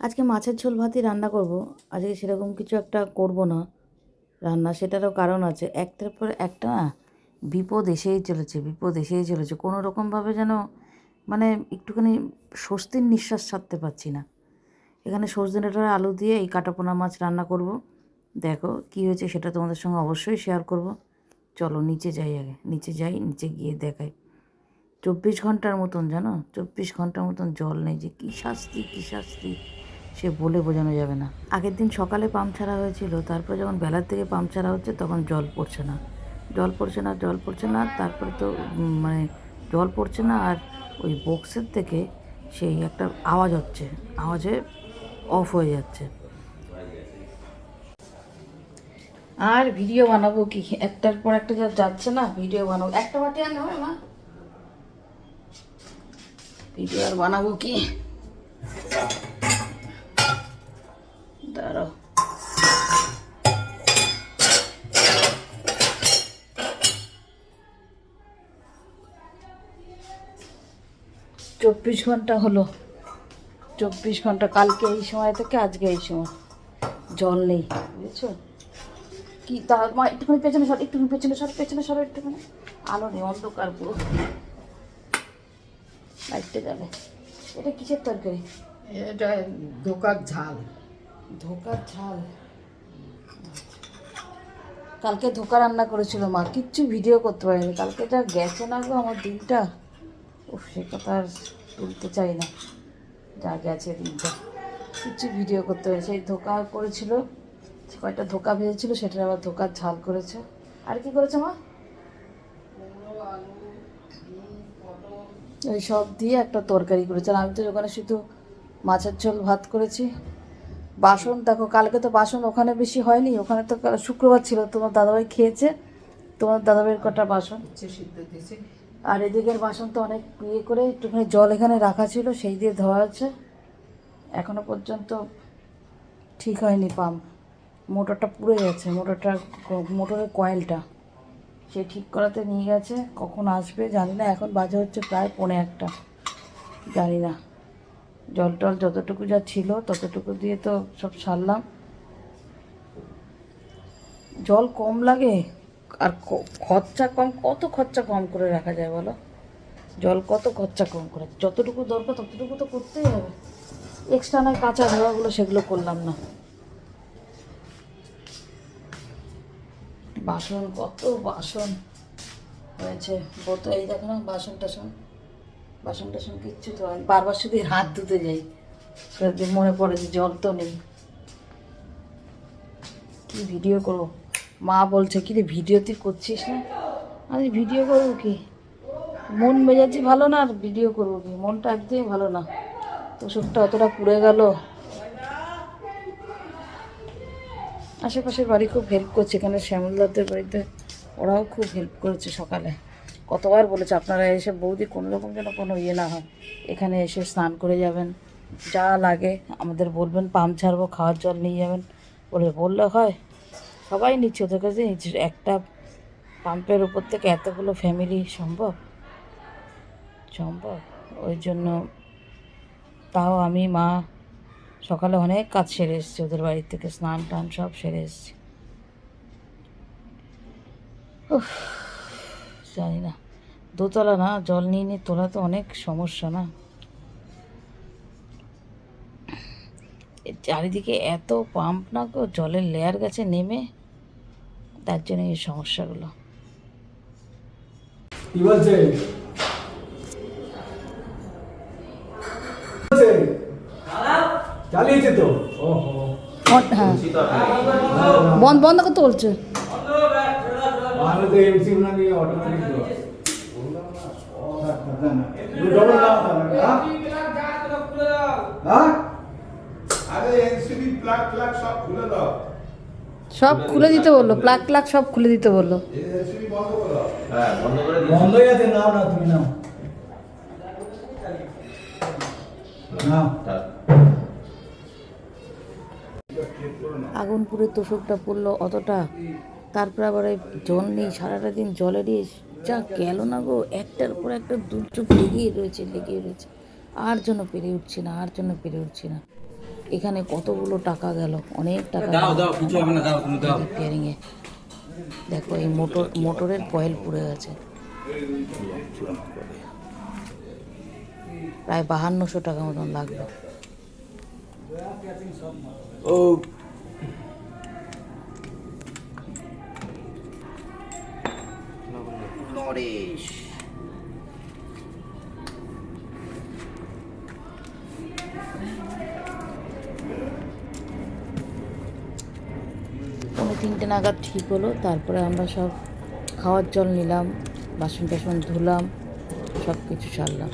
আজকে মাছের ঝোল ভাতই রান্না করব। আজকে সেরকম কিছু একটা করব না। রান্না সেটারও কারণ আছে। একটার পর একটা বিপদ এসেই চলেছে, বিপদ এসেই চলেছে। কোনো রকমভাবে যেন মানে একটুখানি স্বস্তির নিঃশ্বাস ছাড়তে পারছি না। এখানে সজনে ডাঁটার আলু দিয়ে এই কাটাপোনা মাছ রান্না করব। দেখো কী হয়েছে সেটা তোমাদের সঙ্গে অবশ্যই শেয়ার করব। চলো নিচে যাই আগে। নিচে যাই, নিচে গিয়ে দেখাই। চব্বিশ ঘণ্টার মতন জানো? চব্বিশ ঘণ্টার মতন জল নেই যে কী শাস্তি কী শাস্তি? সে বলে বোঝানো যাবে না। আগের দিন সকালে পাম্প ছাড়া হয়েছিল, তারপর যখন বেলার থেকে পাম্প ছাড়া হচ্ছে তখন জল পড়ছে না। জল পড়ছে না, জল পড়ছে না, তারপরে তো মানে জল পড়ছে না আর ওই বক্সের থেকে সেই একটা আওয়াজ হচ্ছে, আওয়াজে অফ হয়ে যাচ্ছে। আর ভিডিও বানাবো কি? একটার পর একটা যা যাচ্ছে না, ভিডিও বানাবো। একটা বাটি আনো না? ভিডিও আর বানাবো কি? দাঁড়াও। চব্বিশ ঘণ্টা হলো। চব্বিশ ঘণ্টা, কালকে এই সময় থেকে আজকে এই সময়। জল নেই, বুঝেছ? কি, তা, মা, একটুখানি পেছনে সর, একটুখানি পেছনে সর পেছনে সর একটুখানি। আলো নেই, অন্ধকার পুরো। লাইটটা যাবে এটা কিসের তরকারি? এটা ধোকার ঝাল। ধোকার ঝাল। কালকে ধোকা রান্না করেছিল মা, কিচ্ছু ভিডিও করতে পারিনি। কালকে যা গেছে না গো আমার দিনটা ও সে কথা আর তুলতে চাই না। যা গেছে দিনটা, কিচ্ছু ভিডিও করতে পারি সেই ধোকা করেছিল কয়েকটা ধোকা ভেজেছিল, সেটার আবার ধোকার ঝাল করেছে। আর কি করেছে মা? ওই সব দিয়ে একটা তরকারি করেছে। আমি তো ওখানে শুধু মাছের ঝোল ভাত করেছি। বাসন দেখো কালকে তো বাসন ওখানে বেশি হয়নি ওখানে তো শুক্রবার ছিল তোমার দাদাভাই খেয়েছে তোমার দাদাভাইয়ের কটা বাসন। আর এদিকের বাসন তো অনেক ইয়ে করে একটুখানি জল এখানে রাখা ছিল সেই দিয়ে ধোয়া আছে এখনও পর্যন্ত ঠিক হয়নি পাম্প। মোটরটা পুড়ে গেছে মোটরটা মোটরের কয়েলটা। সে ঠিক করাতে নিয়ে গেছে কখন আসবে জানি না এখন বাজে হচ্ছে প্রায় পৌনে একটা। জানি না। জল টল যতটুকু যা ছিল ততটুকু দিয়ে তো সব সারলাম। জল কম লাগে? আর খরচা কম, কত খরচা কম করে রাখা যায় বলো? জল কত খরচা কম করে? যতটুকু দরকার ততটুকু তো করতেই হবে। এক্সট্রা নয়, কাঁচা ধোয়াগুলো সেগুলো করলাম না। বাসন, কত বাসন হয়েছে। বোতল, এই দেখো না, বাসন টাসন। বাসন টাসন কিচ্ছু তো। বারবার শুধু হাত ধুতে যাই। মনে পড়ে যে জল তো নেই। কি ভিডিও করব? মা বলছে, কি রে ভিডিও তুই করছিস না? আমি ভিডিও করব কি? মন মেজাজি ভালো না আর ভিডিও করব কি? মনটা একদমই ভালো না। তোষকটা অতটা পুড়ে গেল। আশেপাশের বাড়ি খুব হেল্প করছে। এখানে শ্যামলদাদের বাড়িতে ওরাও খুব হেল্প করেছে সকালে। কতবার বলেছে আপনারা এসে বৌদি কোনো রকম যেন কোনো ইয়ে না হয় এখানে এসে স্নান করে যাবেন। যা লাগে আমাদের বলবেন পাম্প ছাড়বো খাওয়ার জল নিয়ে যাবেন। বলে বললে হয়। সবাই নিচ্ছে ওদের কাছে একটা পাম্পের উপর থেকে এতগুলো ফ্যামিলি সম্ভব? সম্ভব। ওই জন্য তাও আমি মা সকালে অনেক কাজ সেরে এসেছি ওদের বাড়ির থেকে স্নান টান সব সেরে এসেছি। উফ, জানি না দোতলা না জল নিয়ে নিয়ে তোলা তো অনেক সমস্যা না। চারিদিকে এত পাম্প না গো জলের লেয়ার গেছে নেমে তার জন্য এই সমস্যাগুলো। কি বলছে? বলছে? চালিয়েছে তো? হ্যাঁ। বন্ধ বন্ধ করতে বলছে আমি তো এমসি না নিয়ে অটো ডবল নাম তাহলে হ্যাঁ আরে এনসিবি প্লাগ প্লাগ সব খুলে দাও। সব খুলে দিতে বলল প্লাগ প্লাগ সব খুলে দিতে বলল। এনসিবি বন্ধ করে। দাও হ্যাঁ বন্ধ করে বন্ধ আছে নাও না তুমি নাও। নাও। আগুন পুড়ে তোষকটা পড়ল অতটা। তারপর আবার এই জল নেই সারাটা দিন জলেরই যা গেল না গো একটার পর একটা দুর্যোগ লেগেই রয়েছে লেগেই রয়েছে। আর জন্য পেরে উঠছি না আর জন্য পেরে উঠছি না। এখানে কতগুলো টাকা গেল? অনেক টাকা রিপেয়ারিংয়ে দেখো এই মোটর মোটরের কয়েল পুড়ে গেছে। প্রায় বাহান্নশো টাকা মতন লাগল। ও পৌনে তিনটে নাগাদ ঠিক হলো, তারপরে আমরা সব খাওয়ার জল নিলাম বাসন টাসন ধুলাম সব কিছু সারলাম।